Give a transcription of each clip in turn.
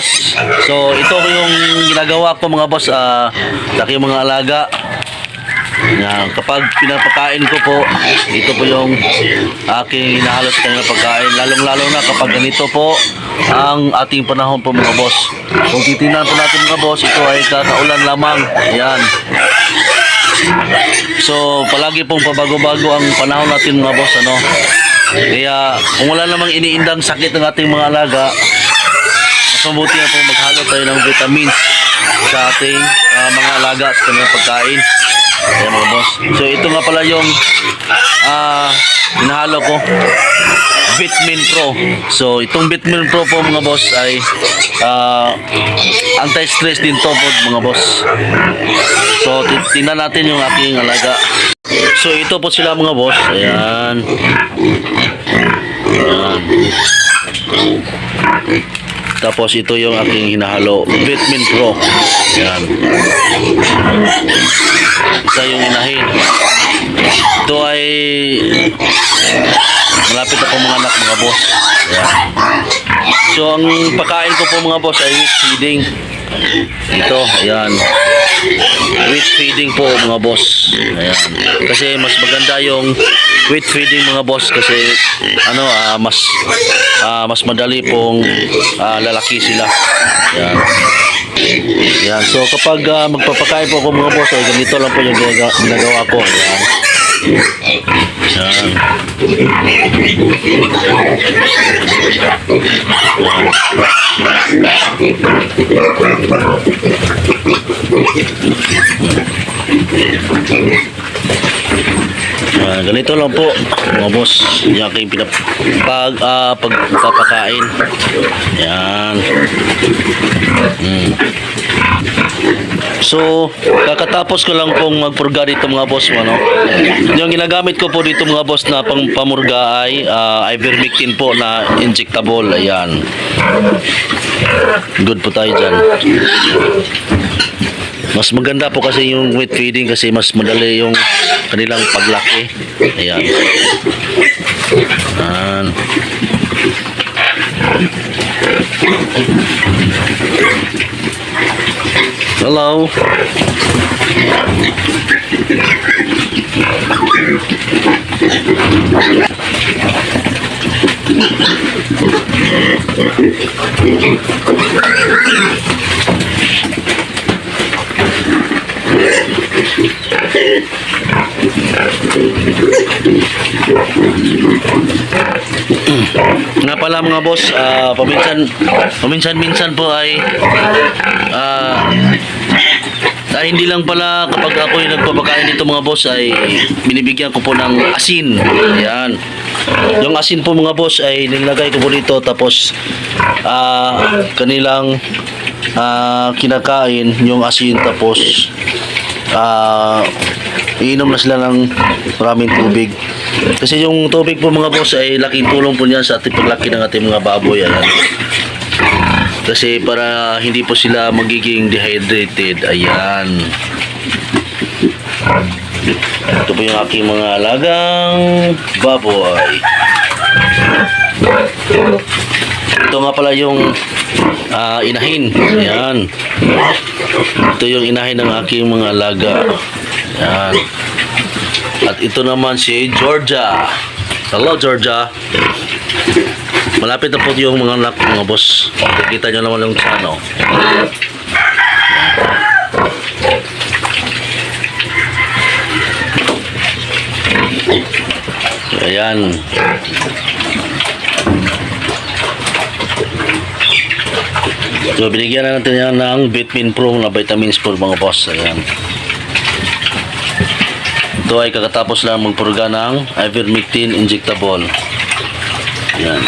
boss. So ito ko yung ginagawa ko mga boss. Ah, laki yung mga alaga. Yan, kapag pinapakain ko po, ito po yung aking hinahalos kanila pagkain. Lalong-lalo na kapag ganito po ang ating panahon po mga boss. Kung titingnan po natin mga boss, ito ay kakaulan lamang. Ayan. So, palagi pong pabago-bago ang panahon natin mga boss, ano. Kaya, kung wala namang iniindang sakit ng ating mga alaga, mas mabuti na po maghalo tayo ng vitamins sa ating ah, mga alaga at kanilang pagkain. Ayan mga boss. So, ito nga pala yung ah hinahalo ko. Vitamin Pro. So, itong Vitamin Pro po mga boss ay ah, anti-stress din to po mga boss. So, ti- tingnan natin yung aking alaga. So, ito po sila mga boss. Ayan. Ayan. Tapos ito yung aking hinahalo. Vitamin Pro. Ayan. Isa yung inahin. Ito ay malapit na po mga anak mga boss. Ayan. So ang pagkain ko po mga boss ay feeding. Ito, ayan. Wheat feeding po mga boss. Ayan. Kasi mas maganda yung wheat feeding mga boss kasi ano ah, mas ah, mas madali pong ah, lalaki sila. Ayan. Yan. So kapag ah, magpapakain po ako mga boss, ay ganito lang po yung ginagawa, ko. Yan. Yan. Ah, ganito lang po mga boss. Yung aking pinap pag ah, pagpapakain. Yan So, kakatapos ko lang pong magpurga dito mga boss mo, no? Yung ginagamit ko po dito mga boss na pang pamurga ay ah, ivermectin po na injectable. Ayan. Good po tayo dyan. Mas maganda po kasi yung wet feeding kasi mas madali yung kanilang paglaki. Ayan. Ayan. Hello. Pala mga boss, ah, paminsan paminsan-minsan po ay ah ah, hindi lang pala kapag ako yung nagpapakain dito mga boss ay binibigyan ko po ng asin. Ayan. Yung asin po mga boss ay nilagay ko po dito tapos ah kanilang ah, kinakain yung asin tapos ah iinom na sila ng maraming tubig. Kasi yung tubig po mga boss ay laking tulong po niyan sa ating paglaki ng ating mga baboy. Ayan. Kasi para hindi po sila magiging dehydrated. Ayan. Ito po yung aking mga alagang baboy. Ito nga pala yung ah, inahin. Ayan. Ito yung inahin ng aking mga alaga. Ayan. At ito naman si Georgia. Hello Georgia. Malapit na po yung mga anak mga boss. Kita nyo naman yung ano. Ayan. So binigyan na natin yan ng Vitamin Pro na vitamins po mga boss. Ayan. Ito ay kakatapos lang magpurga ng ivermectin injectable. Yan.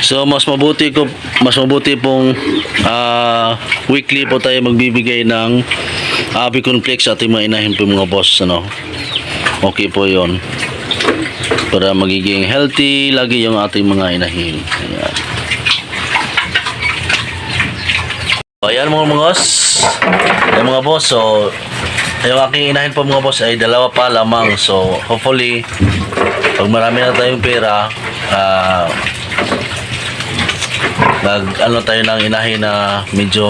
So mas mabuti ko mas mabuti pong ah, weekly po tayo magbibigay ng uh, Flex sa ating mga inahin po mga boss ano. Okay po 'yon. Para magiging healthy lagi yung ating mga inahin. Ayan. Ayan mga mga boss. Ayan mga boss. So, yung aking inahin po mga boss ay dalawa pa lamang. So, hopefully, pag marami na tayong pera, ah, nag ano tayo ng inahin na medyo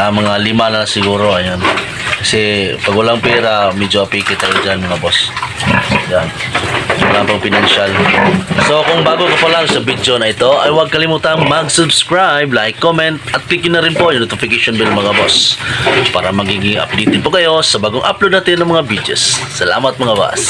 ah, mga lima na siguro ayan kasi pag walang pera medyo apiki tayo dyan mga boss yan wala pang financial so kung bago ka pa lang sa video na ito ay huwag kalimutang mag-subscribe like, comment at click na rin po yung notification bell mga boss para magiging updated po kayo sa bagong upload natin ng mga videos. Salamat mga boss